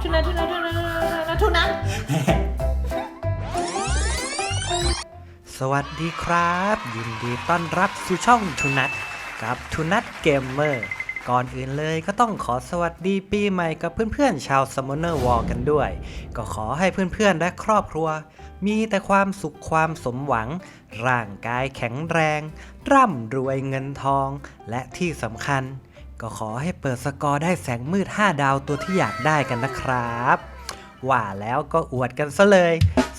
ทุนัททุนัททุนัททุนนัทสวัสดีครับ ยินดีต้อนรับสู่ช่องทุนัทกับทุนัทเกมเมอร์ ก่อนอื่นเลยก็ต้องขอสวัสดีปีใหม่กับเพื่อนๆชาว Summoner War กันด้วย ก็ขอให้เพื่อนๆและครอบครัว มีแต่ความสุขความสมหวัง ร่างกายแข็งแรง ร่ำรวยเงินทอง และที่สำคัญ ก็ขอให้เปิดสกอร์ได้แสงมืด 5 ดาวตัวที่อยากได้กันนะครับ ว่าแล้วก็อวดกันซะเลย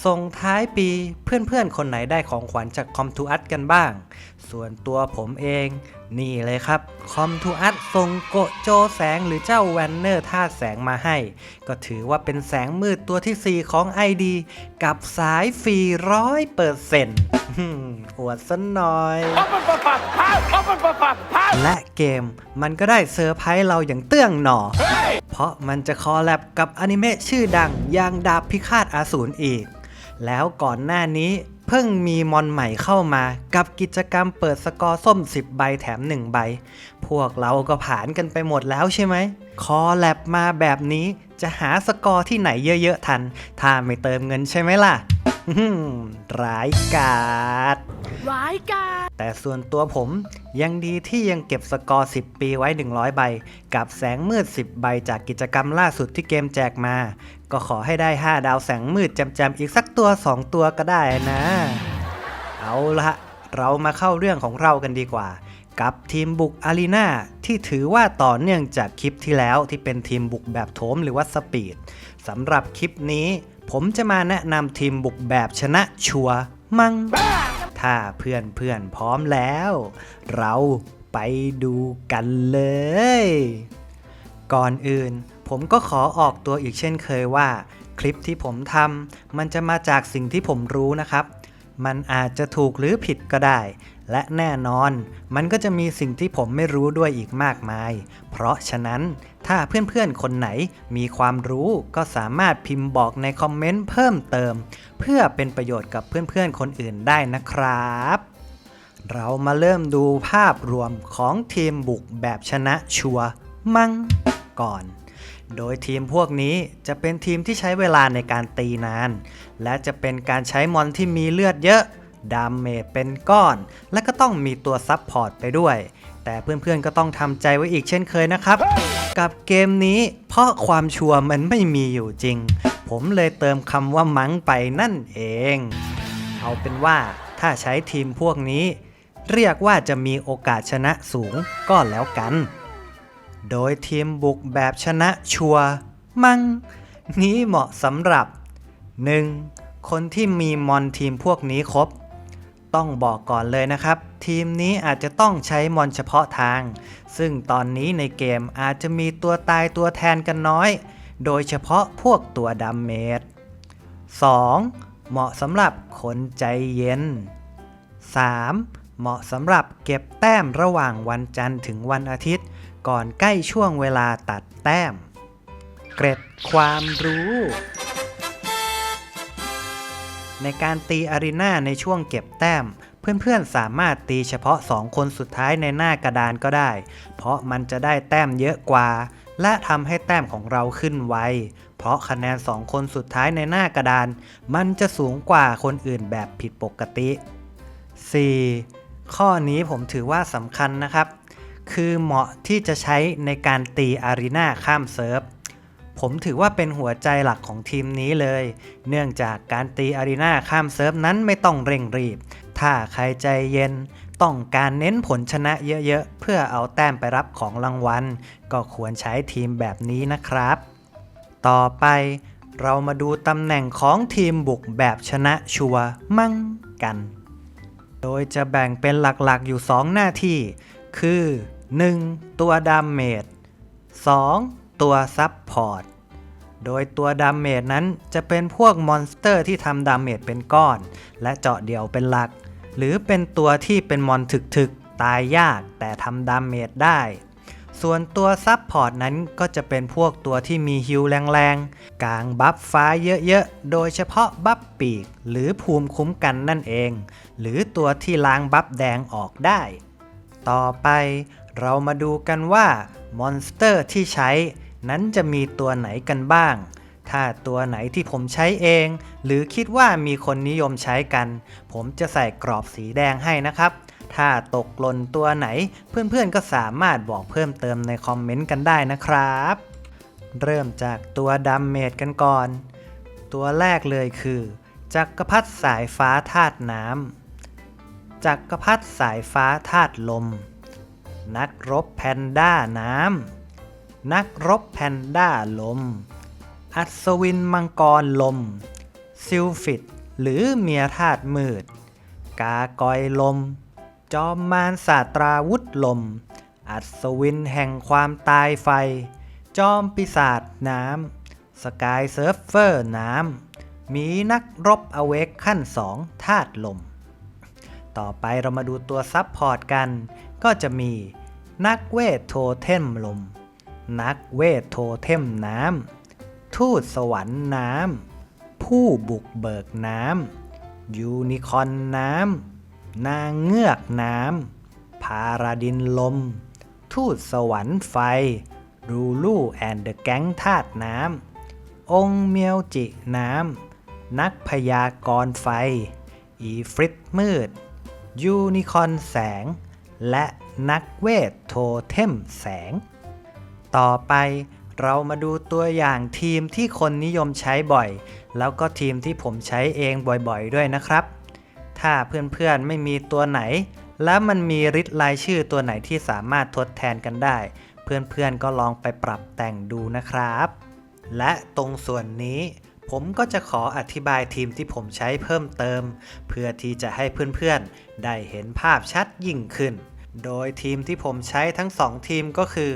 ส่งท้ายปีเพื่อนๆ คนไหนได้ของขวัญจากคอมทูอัตกันบ้าง ส่วนตัวผมเอง นี่เลยครับ คอมทูอัตส่งโกโจแสงหรือเจ้าแวนเนอร์ท่าตุแสงมาให้ ก็ถือว่าเป็นแสงมืดตัวที่ 4 ของ ID กับสายฟรีร้อยเปอร์เซ็นต์อวดซะหน่อย และเกมมันก็ได้เซอร์ไพรส์เราอย่างเตื้องหนอเพราะมันจะคอลแลบกับอนิเมะชื่อดังอย่างดาบพิฆาตอาสูรอีก แล้วก่อนหน้านี้ เพิ่งมีมอนใหม่เข้ามากับกิจกรรมเปิดสกอร์ส้ม 10 ใบแถม 1 ใบ พวกเราก็ผ่านกันไปหมดแล้วใช่ไหม คอแลบมาแบบนี้จะหาสกอร์ที่ไหนเยอะ ๆ ทัน ถ้าไม่เติมเงินใช่ไหมล่ะอื้อหือร้ายกาจร้ายกาจแต่ส่วนตัวผมยังดีที่ยังเก็บสกอร์ 10 ปีไว้ 100 ใบ กับแสงมืด 10 ใบจากกิจกรรมล่าสุดที่เกมแจกมา ก็ขอให้ได้ 5 ดาวแสงมืดจำๆอีกสักตัว 2 ตัวก็ได้นะ เอาละเรามาเข้าเรื่องของเรากันดีกว่า กับทีมบุกอารีนาที่ถือว่าต่อเนื่องจากคลิปที่แล้วที่เป็นทีมบุกแบบโถมหรือว่าสปีดสำหรับคลิปนี้ ผมจะมาแนะนำทีมบุกแบบชนะชัวร์มังถ้าเพื่อนเพื่อนๆพร้อมแล้ว เราไปดูกันเลย ก่อนอื่น ผมก็ขอออกตัวอีกเช่นเคยว่า คลิปที่ผมทำมันจะมาจากสิ่งที่ผมรู้นะครับมันอาจจะถูกหรือผิดก็ได้ และแน่นอน มันก็จะมีสิ่งที่ผมไม่รู้ด้วยอีกมากมาย เพราะฉะนั้นถ้าเพื่อนๆ คนไหนมีความรู้ก็สามารถพิมพ์บอกในคอมเมนต์เพิ่มเติม เพื่อเป็นประโยชน์กับเพื่อนๆ คนอื่นได้นะครับ เรามาเริ่มดูภาพรวมของทีมบุกแบบชนะชัวร์มั่งก่อนโดยทีมพวกนี้จะเป็นทีมที่ใช้เวลาในการตีนาน และจะเป็นการใช้มอนที่มีเลือดเยอะ ดามเมจเป็นก้อน และก็ต้องมีตัวซับพอร์ตไปด้วย แต่เพื่อนๆก็ต้องทำใจไว้อีกเช่นเคยนะครับ กับเกมนี้เพราะความชัวร์มันไม่มีอยู่จริง ผมเลยเติมคำว่ามั้งไปนั่นเอง เอาเป็นว่าถ้าใช้ทีมพวกนี้ เรียกว่าจะมีโอกาสชนะสูงก็แล้วกัน โดยทีมบุกแบบชนะชัวร์มั้งนี้เหมาะสำหรับ 1. คนที่มีมอนทีมพวกนี้ครบ ต้องบอกก่อนเลยนะครับ ทีมนี้อาจจะต้องใช้มอนเฉพาะทาง ซึ่งตอนนี้ในเกมอาจจะมีตัวตายตัวแทนกันน้อย โดยเฉพาะพวกตัวดาเมจ 2. เหมาะสำหรับคนใจเย็น 3. เหมาะสำหรับเก็บแต้มระหว่างวันจันทร์ถึงวันอาทิตย์ ก่อนใกล้ช่วงเวลาตัดแต้ม เกร็ดความรู้ ในการตีอารีนาในช่วงเก็บแต้ม เพื่อนๆสามารถตีเฉพาะ 2 คนสุดท้ายในหน้ากระดานก็ได้ เพราะมันจะได้แต้มเยอะกว่า และทำให้แต้มของเราขึ้นไว เพราะคะแนน 2 คนสุดท้ายในหน้ากระดาน มันจะสูงกว่าคนอื่นแบบผิดปกติ 4. ข้อนี้ผมถือว่าสำคัญนะครับ คือเหมาะที่จะใช้ในการตีอารีนาข้ามเซิร์ฟ ผมถือว่าเป็นหัวใจหลักของทีมนี้เลย เนื่องจากการตีอารีนาข้ามเซิร์ฟนั้นไม่ต้องเร่งรีบ ถ้าใครใจเย็น ต้องการเน้นผลชนะเยอะๆ เพื่อเอาแต้มไปรับของรางวัล ก็ควรใช้ทีมแบบนี้นะครับ ต่อไปเรามาดูตำแหน่งของทีมบุกแบบชนะชัวร์มั่งกัน โดยจะแบ่งเป็นหลักๆอยู่ 2 หน้าที่ คือ 1. ตัวดามเมจ 2. ตัวซับพอร์ต โดยตัวดามเมจนั้นจะเป็นพวกมอนสเตอร์ที่ทำดามเมจเป็นก้อน และเจาะเดี่ยวเป็นหลัก หรือเป็นตัวที่เป็นมอนถึกๆ ตายยากแต่ทำดามเมจได้ ส่วนตัวซับพอร์ตนั้นก็จะเป็นพวกตัวที่มีฮิวแรงๆ กลางบัฟฟ้าเยอะๆ โดยเฉพาะบัฟปีก หรือภูมิคุ้มกันนั่นเอง หรือตัวที่ล้างบัฟแดงออกได้ ต่อไปเรามาดูกันว่ามอนสเตอร์ที่ใช้ นั้นจะมีตัวไหนกันบ้าง ถ้าตัวไหนที่ผมใช้เอง หรือคิดว่ามีคนนิยมใช้กัน ผมจะใส่กรอบสีแดงให้นะครับ ถ้าตกหล่นตัวไหน เพื่อนๆก็สามารถบอกเพิ่มเติมในคอมเมนต์กันได้นะครับ เริ่มจากตัวดัมเมจกันก่อน ตัวแรกเลยคือจักรพรรดิสายฟ้าธาตุน้ำจักรพรรดิสายฟ้าธาตุลม นักรบแพนด้าน้ำ นักรบแพนด้าลม อัศวินมังกรลม ซิลฟิตหรือเมียธาตุมืด กากอยลม จอมมารศาสตราวุธลม อัศวินแห่งความตายไฟ จอมปีศาจน้ำ สกายเซิร์ฟเฟอร์น้ำ มีนักรบอเวกขั้นสองธาตุลม ต่อไปเรามาดูตัวซับพอร์ตกัน ก็จะมีนักเวทโทเทมลม นักเวทโทเทมน้ำ ทูตสวรรค์น้ำ ผู้บุกเบิกน้ำ ยูนิคอนน้ำ นางเงือกน้ำ พาราดินลม ทูตสวรรค์ไฟ รูลูแอนเดอะแก๊งธาตุน้ำ องค์เมียวจิน้ำ นักพยากรณ์ไฟ อีฟริตมืด ยูนิคอนแสง และนักเวทโทเทมแสง ต่อไปเรามาดูตัวอย่างทีมที่คนนิยมใช้บ่อย แล้วก็ทีมที่ผมใช้เองบ่อยๆ ด้วยนะครับ ถ้าเพื่อนๆไม่มีตัวไหน แล้วมันมีริดรายชื่อตัวไหนที่สามารถทดแทนกันได้ เพื่อนๆก็ลองไปปรับแต่งดูนะครับ และตรงส่วนนี้ผมก็จะขออธิบายทีมที่ผมใช้เพิ่มเติม เพื่อที่จะให้เพื่อนๆ ได้เห็นภาพชัดยิ่งขึ้น โดยทีมที่ผมใช้ทั้งสองทีมก็คือ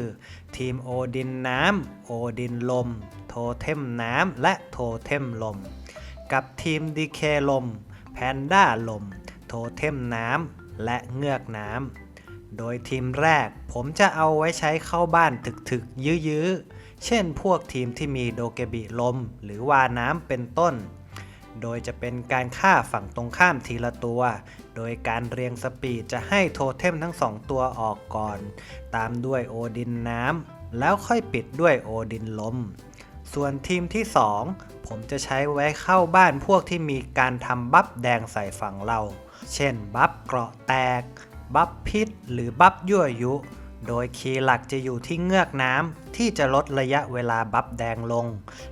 ทีมโอดินน้ำโอดินลม โทเทมน้ำและโทเทมลม กับทีมดีเคลม แพนด้าลม โทเทมน้ำและเงือกน้ำ โดยทีมแรกผมจะเอาไว้ใช้เข้าบ้านถึกๆ ยื้อๆ เช่นพวกทีมที่มีโดเกบิลม หรือวาน้ำเป็นต้น โดยจะเป็นการฆ่าฝั่งตรงข้ามทีละตัว โดยการเรียงสปีดจะให้โทเทมทั้งสองตัวออกก่อน ตามด้วยโอดินน้ำ แล้วค่อยปิดด้วยโอดินลม ส่วนทีมที่ 2 ผมจะใช้ไว้เข้าบ้านพวกที่มีการทำบัฟแดงใส่ฝั่งเรา เช่น บัฟเกราะแตก บัฟพิษ หรือบัฟยั่วยุ โดยคีย์หลักจะอยู่ที่เงือกน้ำที่จะลดระยะเวลาบัฟแดงลง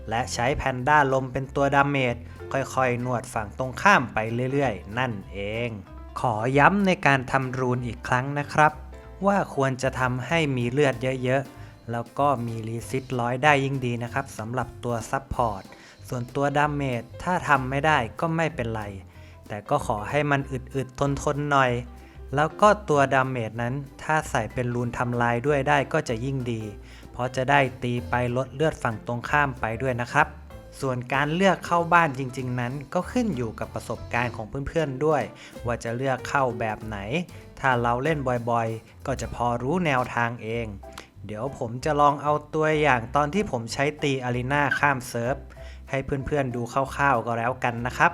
และใช้แพนด้าลมเป็นตัวดาเมจค่อยๆ นวดฝั่งตรงข้ามไปเรื่อยๆ นั่นเอง ขอย้ำในการทำรูนอีกครั้งนะครับ ว่าควรจะทำให้มีเลือดเยอะๆ แล้วก็มีรีซิตร้อยได้ยิ่งดีนะครับสำหรับตัวซับพอร์ต ส่วนตัวดาเมจถ้าทำไม่ได้ก็ไม่เป็นไร แต่ก็ขอให้มันอึดๆทนๆหน่อย แล้วก็ตัวดาเมจนั้น ถ้าใส่เป็นรูนทำลายด้วยได้ก็จะยิ่งดี เพราะจะได้ตีไปลดเลือดฝั่งตรงข้ามไปด้วยนะครับ ส่วนการเลือกเข้าบ้านจริง ๆ นั้น ก็ขึ้นอยู่กับประสบการณ์ของเพื่อนๆด้วย ว่าจะเลือกเข้าแบบไหน ถ้าเราเล่นบ่อยๆ ก็จะพอรู้แนวทางเอง เดี๋ยวผมจะลองเอาตัวอย่างตอนที่ผมใช้ตีอารีนาข้ามเซิร์ฟให้เพื่อนๆดูคร่าวๆก็แล้วกันนะครับ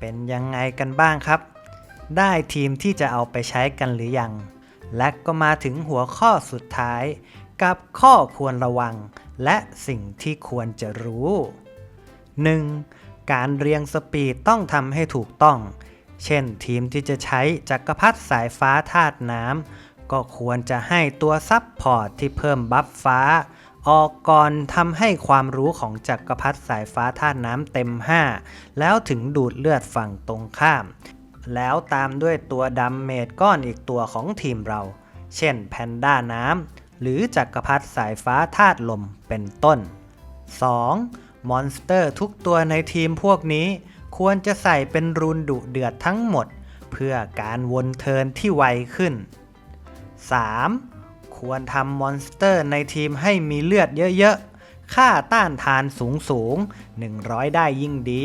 เป็นยังไงกันบ้างครับ ได้ทีมที่จะเอาไปใช้กันหรือยัง และก็มาถึงหัวข้อสุดท้าย กับข้อควรระวัง และสิ่งที่ควรจะรู้ 1. การเรียงสปีดต้องทำให้ถูกต้อง เช่นทีมที่จะใช้จักรพรรดิสายฟ้าธาตุน้ำก็ควรจะให้ตัวซับพอร์ตที่เพิ่มบัฟฟ้า ออกก่อนทำให้ความรู้ของจักรพรรดิสายฟ้าธาตุน้ำเต็ม 5 แล้วถึงดูดเลือดฝั่งตรงข้าม แล้วตามด้วยตัวดำเมจก้อนอีกตัวของทีมเรา เช่นแพนด้าน้ำหรือจักรพรรดิสายฟ้าธาตุลมเป็นต้น 2. มอนสเตอร์ทุกตัวในทีมพวกนี้ ควรจะใส่เป็นรูนดุเดือดทั้งหมด เพื่อการวนเทินที่ไวขึ้น 3. ควรทำมอนสเตอร์ในทีมให้มีเลือดเยอะๆ ค่าต้านทานสูงสูง 100 ได้ยิ่งดี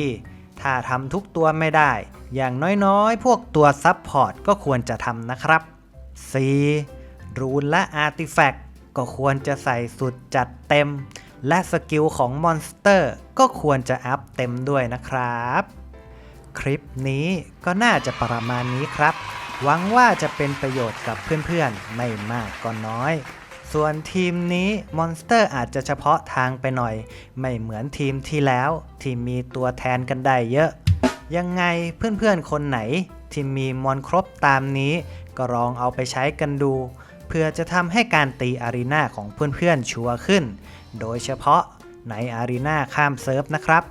ถ้าทำทุกตัวไม่ได้ อย่างน้อยๆ พวกตัวซับพอร์ตก็ควรจะทำนะครับ 4. รูนและอาร์ติแฟกต์ก็ควรจะใส่สุดจัดเต็ม และสกิลของมอนสเตอร์ก็ควรจะอัพเต็มด้วยนะครับ คลิปนี้ก็น่าจะประมาณนี้ครับ หวังว่าจะเป็นประโยชน์กับเพื่อนๆ ไม่มากก็น้อย ส่วนทีมนี้มอนสเตอร์อาจจะเฉพาะทางไปหน่อย ไม่เหมือนทีมที่แล้วที่มีตัวแทนกันได้เยอะ ยังไงเพื่อนๆ คนไหน ที่มีมอนครบตามนี้ ก็ลองเอาไปใช้กันดู เพื่อจะทำให้การตีอารีนาของเพื่อนๆชัวร์ขึ้น โดยเฉพาะในอารีนาข้ามเซิร์ฟนะครับ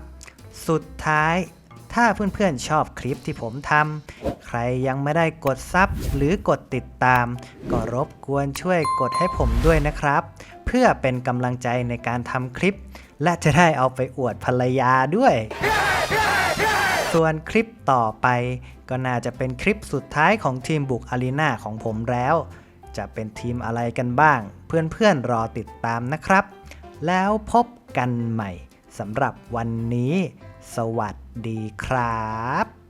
สุดท้าย ถ้าเพื่อนๆชอบคลิปที่ผมทำใครยังไม่ได้กดซับหรือกดติดตาม ก็รบกวนช่วยกดให้ผมด้วยนะครับ เพื่อเป็นกำลังใจในการทำคลิป และจะได้เอาไปอวดภรรยาด้วย ส่วนคลิปต่อไป ก็น่าจะเป็นคลิปสุดท้ายของทีมบุกอารีนาของผมแล้ว จะเป็นทีมอะไรกันบ้าง เพื่อนๆรอติดตามนะครับ แล้วพบกันใหม่สำหรับวันนี้ สวัสดีครับ